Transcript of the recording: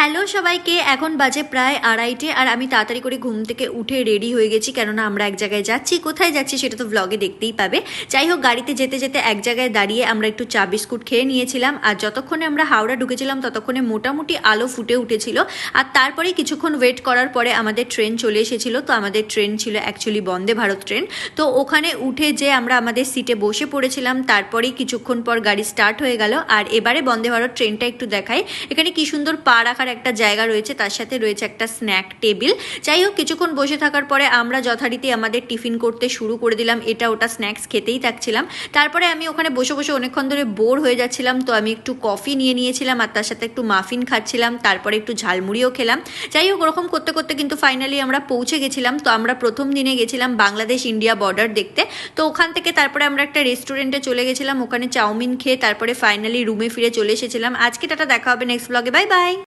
Hello সবাইকে, এখন বাজে প্রায় আড়াইটে আর আমি তাড়াতাড়ি করে ঘুম থেকে উঠে রেডি হয়ে গেছি কেননা আমরা এক জায়গায় যাচ্ছি। কোথায় যাচ্ছি সেটা তো ব্লগে দেখতেই পাবে। যাই হোক, গাড়িতে যেতে যেতে এক জায়গায় দাঁড়িয়ে আমরা একটু চা বিস্কুট খেয়ে নিয়েছিলাম। আর যতক্ষণে আমরা হাওড়া ঢুকেছিলাম ততক্ষণে মোটামুটি আলো ফুটে উঠেছিল। আর তারপরে কিছুক্ষণ ওয়েট করার পরে আমাদের ট্রেন চলে এসেছিল। তো আমাদের ট্রেন ছিল অ্যাকচুয়ালি বন্দে ভারত ট্রেন তো ওখানে উঠে যে আমরা আমাদের সিটে বসে পড়েছিলাম, তারপরেই কিছুক্ষণ পর গাড়ি স্টার্ট হয়ে গেল। আর এবারে বন্দে ভারত ট্রেনটা একটু দেখাই। এখানে কি সুন্দর পা রাখার একটা জায়গা রয়েছে, তার সাথে রয়েছে একটা স্ন্যাক টেবিল যাই হোক, কিছুক্ষণ বসে থাকার পরে আমরা যথারীতি আমাদের টিফিন করতে শুরু করে দিলাম। এটা ওটা স্ন্যাক্স খেতেই থাকছিলাম। তারপরে আমি ওখানে বসে বসে অনেকক্ষণ ধরে বোর হয়ে যাচ্ছিলাম, তো আমি একটু কফি নিয়ে নিয়েছিলাম আর তার সাথে একটু মাফিন খাচ্ছিলাম, তারপরে একটু ঝালমুড়িও খেলাম। যাই হোক, ওরকম করতে করতে কিন্তু ফাইনালি আমরা পৌঁছে গেছিলাম। তো আমরা প্রথম দিনে গেছিলাম বাংলাদেশ ইন্ডিয়া বর্ডার দেখতে। তো ওখান থেকে তারপরে আমরা একটা রেস্টুরেন্টে চলে গেছিলাম, ওখানে চাউমিন খেয়ে তারপরে ফাইনালি রুমে ফিরে চলে এসেছিলাম। আজকে টাটা, দেখা হবে নেক্সট ব্লগে বাই বাই